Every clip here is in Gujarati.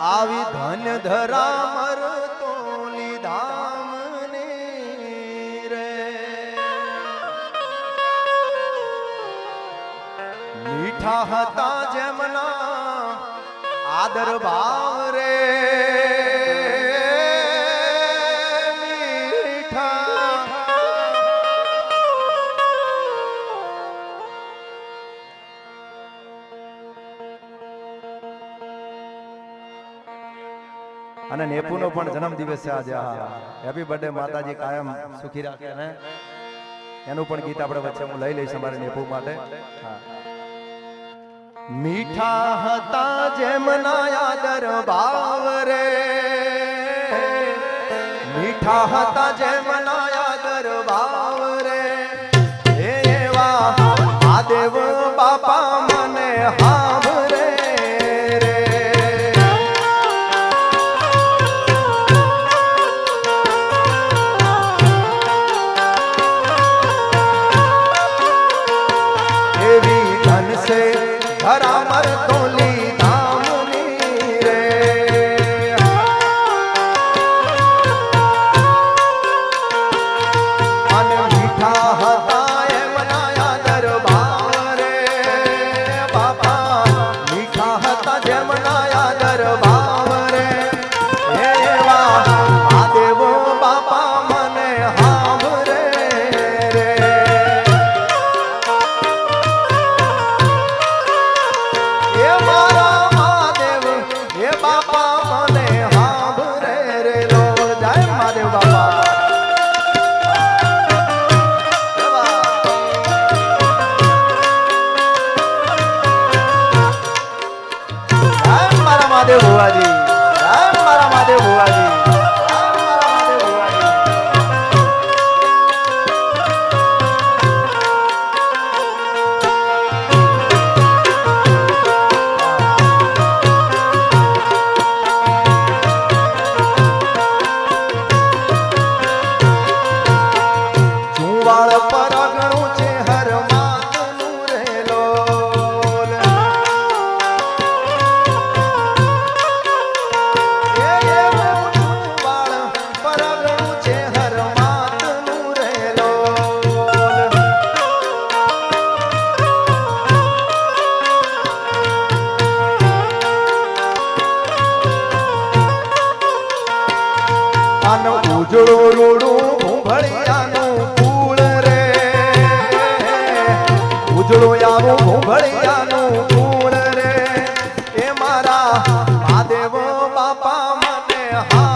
આવી ધન ધરા મર તો લીધામને રે. મીઠા હતા જેમના આદર ભાવ રે. અને નેપુનો પણ જન્મ દિવસ છે આજે હેપી બર્થડે માતાજી, કાયમ સુખી રાખે ને એનું પણ ગીત આપણે વચ્ચે હું લઈ લઈશ અમારે નેપુ માટે. મીઠા હતા જેમના આદર ભાવ મીઠા હતા જેમના આદર ભાવ હે એવા મહાદેવ બાપા મને હાંભરે घर अमर મારા આનો ઉજળો રોડું ભૂંભળિયાનું ફૂલ રે. ઉજળો આવું ભૂંભળિયાનું ફૂલ રે. એ મારા મહાદેવ બાપા મને હાંભરે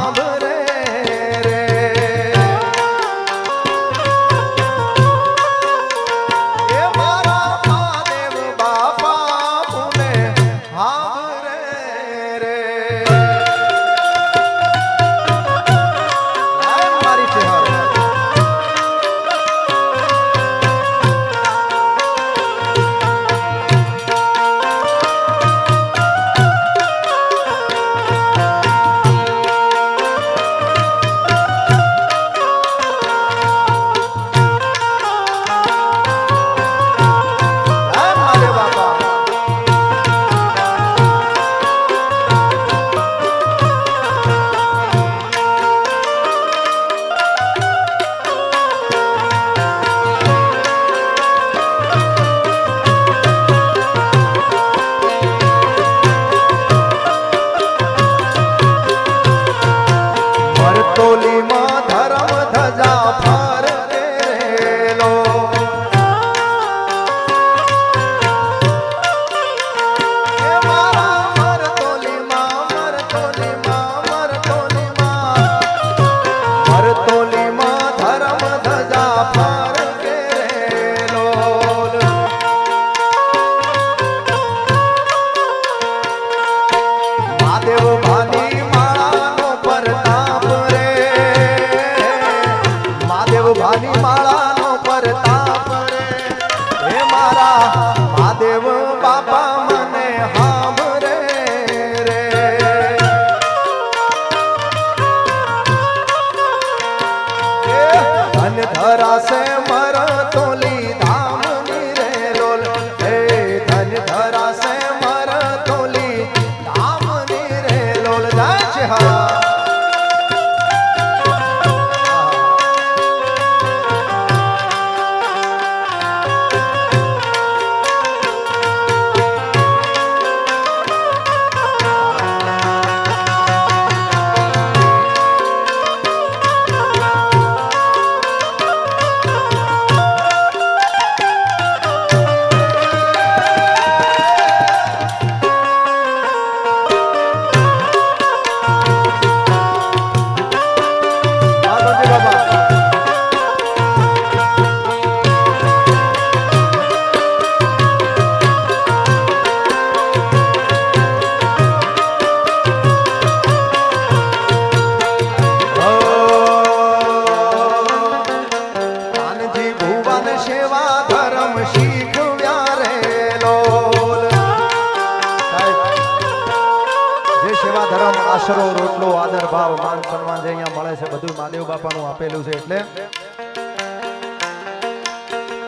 આશરો રોટલો આદર ભાવ, માન સન્માન જે અહીંયા મળે છે, બધું મહાદેવ બાપાનું આપેલું છે એટલે.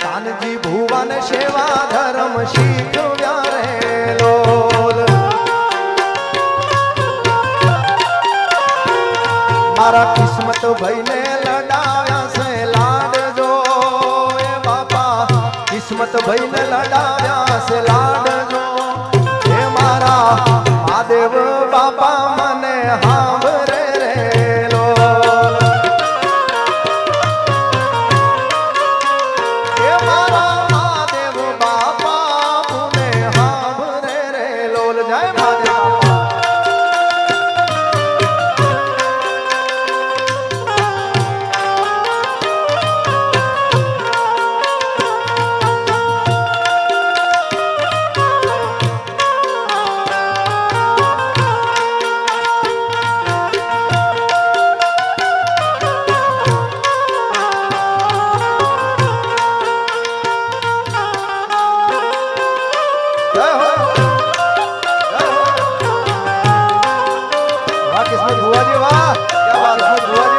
કાનજી ભુવન સેવા ધર્મ શીખવ્યા મારા કિસ્મત ભાઈને લડાવ્યા છે, લાડજો. એ બાપા, કિસ્મત ભાઈને વાહ ભુવાજી વાહ ક્યાં વાત ભુવાજી